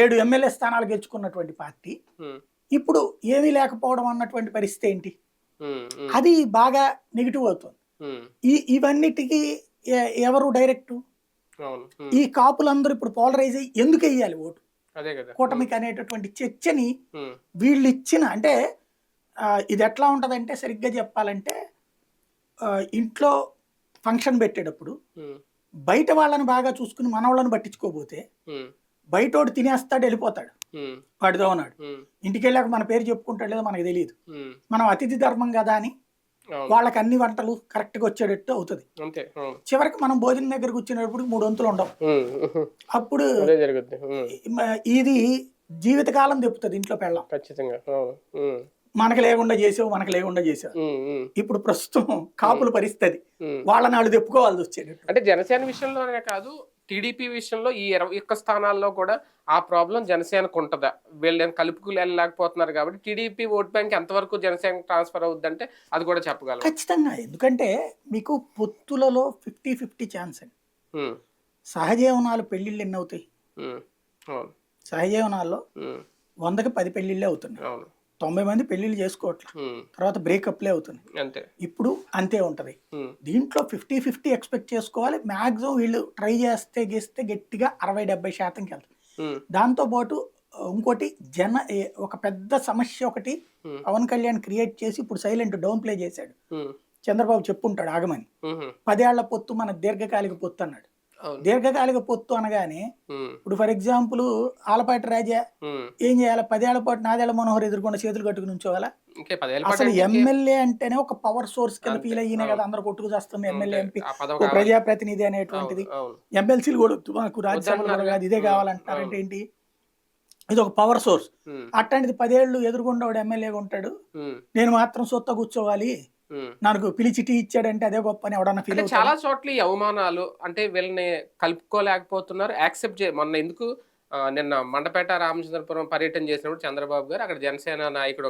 ఏడు ఎమ్మెల్యే స్థానాలు గెలుచుకున్నటువంటి పార్టీ. ఇప్పుడు ఏమీ లేకపోవడం అన్నటువంటి పరిస్థితి ఏంటి? అది బాగా నెగిటివ్ అవుతుంది. ఈ ఇవన్నిటికీ ఎవరు డైరెక్ట్? ఈ కాపులందరూ ఇప్పుడు పోలరైజ్ అయ్యి ఎందుకు వేయాలి ఓటు? కూటమికి అనేటటువంటి చర్చని వీళ్ళు ఇచ్చిన అంటే ఇది ఎట్లా ఉంటుందంటే సరిగ్గా చెప్పాలంటే ఇంట్లో ఫంక్షన్ పెట్టేటప్పుడు బయట వాళ్ళని బాగా చూసుకుని మనవాళ్ళని పట్టించుకోపోతే ఉమ్, బయటోడు తినేస్తాడు వెళ్ళిపోతాడు. వాడితో ఉన్నాడు. ఇంటికి వెళ్ళాక మన పేరు చెప్పుకుంటాడు లేదో మనకు తెలియదు. మనం అతిథి ధర్మం కదా అని వాళ్ళకి అన్ని వంటలు కరెక్ట్గా వచ్చేటట్టు అవుతుంది. చివరికి మనం భోజనం దగ్గర కూర్చునేటప్పుడు మూడు వంతులు ఉండవు. అప్పుడు ఇది జీవితకాలం తెప్పుతుంది ఇంట్లో పెళ్ళం. ఖచ్చితంగా మనకు లేకుండా చేసావు మనకు లేకుండా చేసావు. ఇప్పుడు ప్రస్తుతం కాపుల పరిస్థితి. వాళ్ళని వాళ్ళు తెప్పుకోవాల్సి వచ్చేటట్టు. అంటే జనసేన విషయంలోనే కాదు టీడీపీ విషయంలో ఈ ఇరవై ఒక్క స్థానాల్లో కూడా ఆ ప్రాబ్లం జనసేనకు ఉంటుందా? వీళ్ళని కలుపుకు వెళ్ళలేకపోతున్నారు కాబట్టి టీడీపీ ఓట్ బ్యాంక్ ఎంతవరకు జనసేనకు ట్రాన్స్ఫర్ అవుద్దంటే అది కూడా చెప్పగలం ఖచ్చితంగా. ఎందుకంటే మీకు పొత్తులలో ఫిఫ్టీ ఫిఫ్టీ ఛాన్స్ అండి. సహజీవనాలు పెళ్ళిళ్ళు ఎన్ని అవుతాయి? సహజీవనాల్లో వందకి పది పెళ్ళిళ్ళే అవుతున్నాయి. తొంభై మంది పెళ్ళిళ్ళు చేసుకోవట్లేదు తర్వాత బ్రేకప్లే అవుతున్నాయి అంతే. ఇప్పుడు అంతే ఉంటుంది. దీంట్లో ఫిఫ్టీ ఫిఫ్టీ ఎక్స్పెక్ట్ చేసుకోవాలి. మ్యాక్సిమం వీళ్ళు ట్రై చేస్తే గెస్తే గట్టిగా అరవై డెబ్బై శాతంకి వెళ్తారు ఉమ్, దాంతోపాటు ఆ, ఇంకోటి జన ఒక పెద్ద సమస్య ఒకటి పవన్ కళ్యాణ్ క్రియేట్ చేసి ఇప్పుడు సైలెంట్ డౌన్ ప్లే చేశాడు. చంద్రబాబు చెప్పుంటాడు ఆగమని. పదేళ్ళ పొత్తు మన దీర్ఘకాలిక పొత్తు అన్నాడు దీర్ఘకాలిక పొత్తు అనగానే ఇప్పుడు ఫర్ ఎగ్జాంపుల్ ఆలపాటి రాజా ఏం చేయాలి? పదేళ్ళ పాటు నాదేళ్ళ మనోహర్ ఎదుర్కొన్న చేతులు కట్టుకుని ఉంచోవాలా? అసలు ఎమ్మెల్యే అంటేనే ఒక పవర్ సోర్స్ కింద ఫీల్ అయ్యినే. కదా అందరూ కొట్టుకు చేస్తుంది ఎమ్మెల్యే ఎంపీ ఒక. ప్రజాప్రతినిధి అనేటువంటిది. ఎమ్మెల్సీలు కూడా మాకు రాజ్యసభలో కాదు. ఇదే. కావాలంటారంటే. ఏంటి? ఇది ఒక పవర్ సోర్స్ అట్లాంటిది పదేళ్ళు ఎదుర్కొండ వాడు ఎమ్మెల్యేగా ఉంటాడు. నేను మాత్రం సొత్త కూర్చోవాలి. నాకు పిలిచి టీ ఇచ్చాడంటే అదే గొప్ప అని ఎవడన్నా ఫీల్ చాలా చోట్ల ఈ అవమానాలు అంటే వీళ్ళని కలుపుకోలేకపోతున్నారు. యాక్సెప్ట్ చే మొన్న ఎందుకు నిన్న మండపేట రామచంద్రపురం పర్యటన చేసినప్పుడు చంద్రబాబు గారు అక్కడ జనసేన నాయకుడు